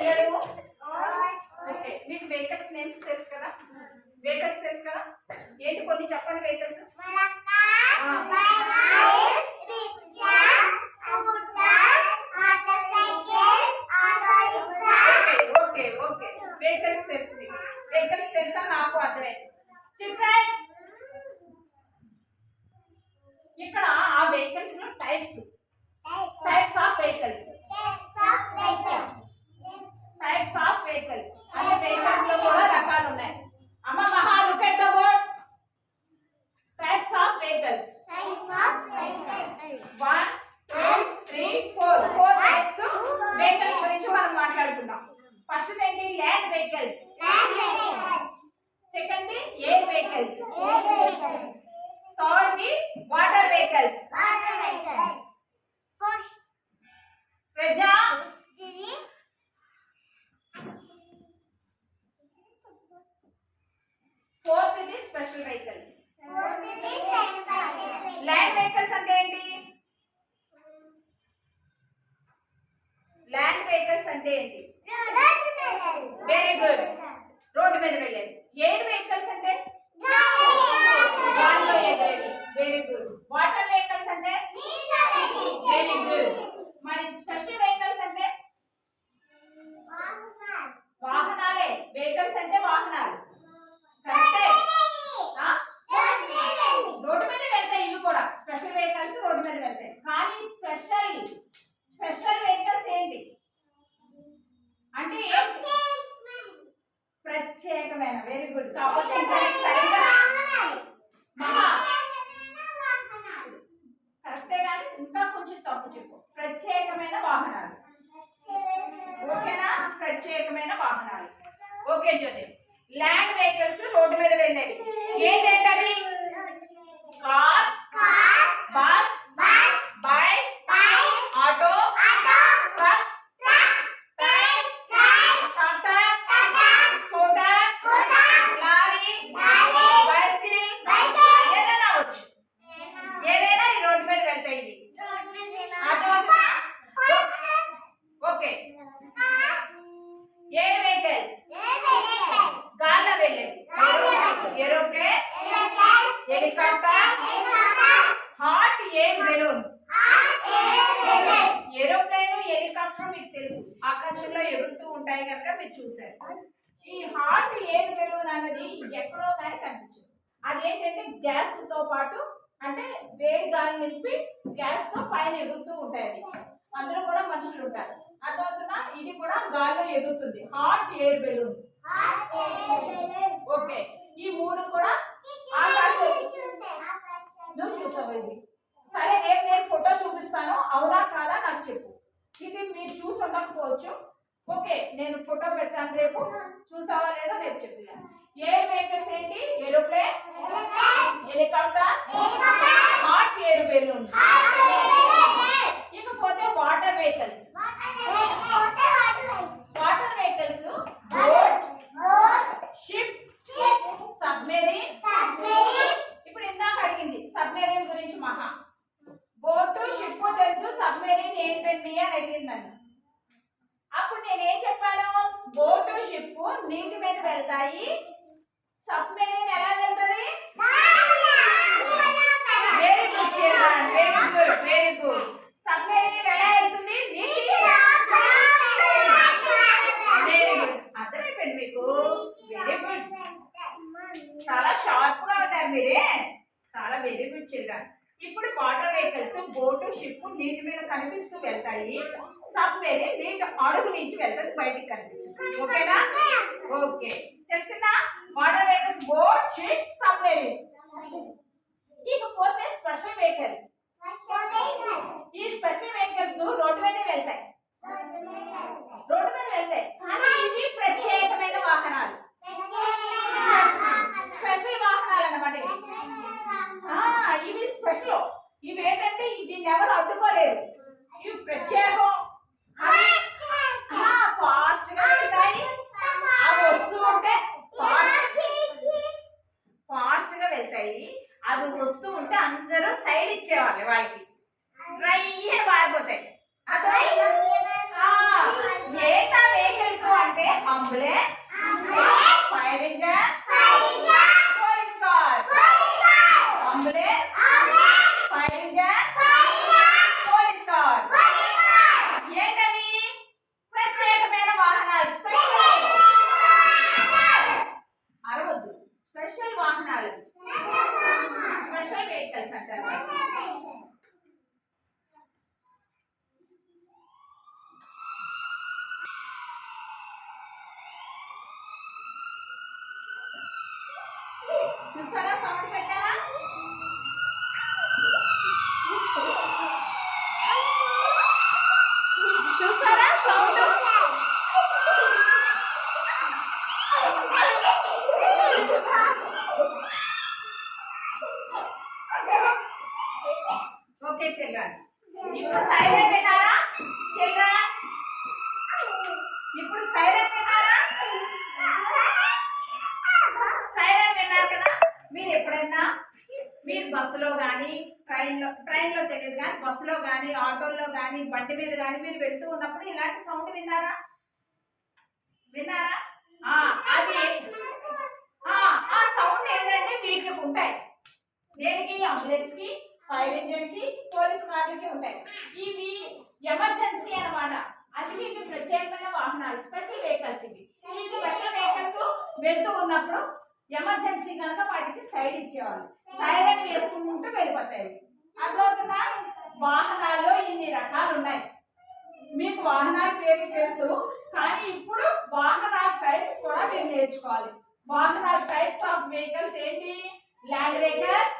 పిల్లలు ఓకే మీకు vehicles names తెలుసు కదా? వెహికల్స్ తెలుసు కదా? ఏంటి కొన్ని చెప్పండి వెహికల్స్ ఓకే ఓకే వెహికల్స్ తెలుసు వెహికల్స్ తెలుసా నాకు అర్థమైంది చిల్డ్రన్ ఇక్కడ ఆ వెహికల్స్లో types types of vehicles types of vehicles అంటే వెహికల్స్లో కూడా రకాలు ఉన్నాయి అమ్మ మహా look at the board types of vehicles one two three four four types vehicles గురించి మనం మాట్లాడుకుందాం ఫస్ట్ ఏంటి land vehicles second air vehicles third the water vehicles ప్రజా fourth the special vehicles land vehicles అంటే ఏంటి? ల్యాండ్ వెహికల్స్ అంటే ఏంటి? Very good road మీద వెళ్ళేది ఎయిర్ వెహికల్స్ అంటే గాల్లో ఎగిరేవి వెరీ గుడ్ వాటర్ వెహికల్స్ అంటే వెరీ గుడ్ మరి స్పెషల్ వెహికల్స్ అంటే వాహనాలే వెహికల్స్ అంటే వాహనాలు కరెక్టే ఆ? రోడ్డు మీద వెళ్తాయి ఇవి కూడా స్పెషల్ వెహికల్స్ రోడ్డు మీద వెళ్తాయి కానీ స్పెషల్ స్పెషల్ వెహికల్స్ ఏంటి అంటే ఏంటి ప్రత్యేకమైన. వెరీ గుడ్ కాకపోతే కరెక్టే కానీ ఇంకా కొంచెం తప్పు చెప్పు. ప్రత్యేకమైన వాహనాలు. ఓకేనా? ప్రత్యేకమైన వాహనాలు. Okay Jyothi. Land vehicles road మీద వెళ్ళేవి. ఏంటంటే car bus bike auto truck Tata scooter lorry bicycle ఏదైనా అవచ్చు ఏదైనా ఈ రోడ్డు మీద వెళ్తాయి ఇవి అర్థమవుతుందా ఓకే ఎయిర్ వెహికల్స్ గాల్లో వెళ్ళేవి aeroplane helicopter air balloon aeroplane helicopter మీకు తెలుసు? ఆకాశంలో ఎగురుతూ ఉంటాయి కనుక మీరు చూసారు ఈ హాట్ ఎయిర్ బెలూన్ అన్నది ఎక్కడో కానీ కనిపించదు. అదేంటంటే గ్యాస్తో పాటు అంటే వేడి గాలి నింపి గ్యాస్తో పైన ఎగురుతూ ఉంటాయి అందులో కూడా మనుషులు ఉంటారు. అర్థమవుతున్నా ఇది కూడా గాల్లో ఎగురుతుంది. Hot air balloon okay. ఈ మూడు కూడా ఆకాశం. నువ్వు చూసావు ఇది? ఎయిర్ వెహికల్స్ ఏంటి? Aeroplane? Helicopter? Hot air balloon ఇకపోతే water vehicles water vehicles boat ship submarine ఇప్పుడు ఇందాక అడిగింది సబ్మెరీన్ గురించి మహా. బోటు షిప్ తెలుసు సబ్మెరీన్ ఏంటండి అని అడిగింది నన్ను అప్పుడు నేనేం చెప్పాను? బోటు షిప్ నీటి మీద వెళ్తాయి సబ్మెరీన్ ఎలా వెళ్తది very good children very good very good submarine ఎలా వెళ్తుంది నీటి వెరీ గుడ్ అర్థమైపోయింది మీకు? వెరీ గుడ్ చాలా షార్ప్గా ఉంటారు మీరే. చాలా వెరీ గుడ్ చిల్డ్రన్ ఇప్పుడు వాటర్ వెహికల్స్ బోటు షిప్ నీటి మీద కనిపిస్తూ వెళ్తాయి. సబ్మెరీన్ నీటి అడుగు నుంచి వెళ్తుంది బయటికి కనిపిస్తుంది. ఓకేనా? ఓకే. తెలిసిందా? Water vehicles boat ship submarine ఇకపోతే స్పెషల్ వెహికల్స్ ఈ స్పెషల్ వెహికల్స్ రోడ్డు మీద వెళ్తాయి. రోడ్డు మీద వెళ్తాయి. కానీ ఇవి ప్రత్యేకమైన వాహనాలు. స్పెషల్ వాహనాలు అన్నమాట ఇవి. ఇవి స్పెషల్ ఇవి ఏంటంటే దీన్ని ఎవరు అడ్డుకోలేరు. ఇవి ప్రత్యేకం. ఫాస్ట్గా వెళ్తాయి. అవి వస్తూ ఉంటే ఫాస్ట్గా వెళ్తాయి. అవి వస్తూ ఉంటే అందరూ సైడ్ ఇచ్చేవాళ్ళు వాళ్ళకి. డ్రైయే పారిపోతాయి అదో ఏకా వెహికల్స్ అంటే అంబులెన్స్ ఫైర్ ఇంజన్ చూసారా సౌండ్ పెట్టారా చూసారా సౌండ్ ఓకే చిల్డ్రన్ ఇప్పుడు సైలెంట్ విన్నారా చిల్డ్రన్ ఇప్పుడు సైలెంట్ విన్నారా సైలెంట్ విన్నారు కదా మీరు ఎప్పుడైనా మీరు బస్సులో కానీ ట్రైన్లో తెలియదు కానీ బస్సులో కానీ ఆటోల్లో కానీ బండి మీద కానీ మీరు వెళ్తూ ఉన్నప్పుడు ఇలాంటి సౌండ్ విన్నారా? విన్నారా? ఆ, అవి ఆ, సౌండ్ ఏంటంటే వీటికి ఉంటాయి. దేనికి? అంబులెన్స్కి ఫైర్ ఇంజిన్కి పోలీస్ కార్లకి ఉంటాయి. ఇవి ఎమర్జెన్సీ అన్నమాట. అందుకే ఇవి ప్రత్యేకమైన వాహనాలు స్పెషల్ వెహికల్స్ ఇవి. ఈ స్పెషల్ వెహికల్స్ వెళ్తూ ఉన్నప్పుడు ఎమర్జెన్సీ కనుక వాటికి సైడ్ ఇచ్చేవాళ్ళు. సైరన్ వేసుకుంటూ వెళ్ళిపోతాయి. వాహనాల్లో ఇన్ని రకాలు ఉన్నాయి మీకు వాహనాల పేరు తెలుసు కానీ ఇప్పుడు వాహనాల టైప్స్ కూడా మీరు నేర్చుకోవాలి. వాహనాల టైప్స్ ఆఫ్ వెహికల్స్ ఏంటి? Land vehicles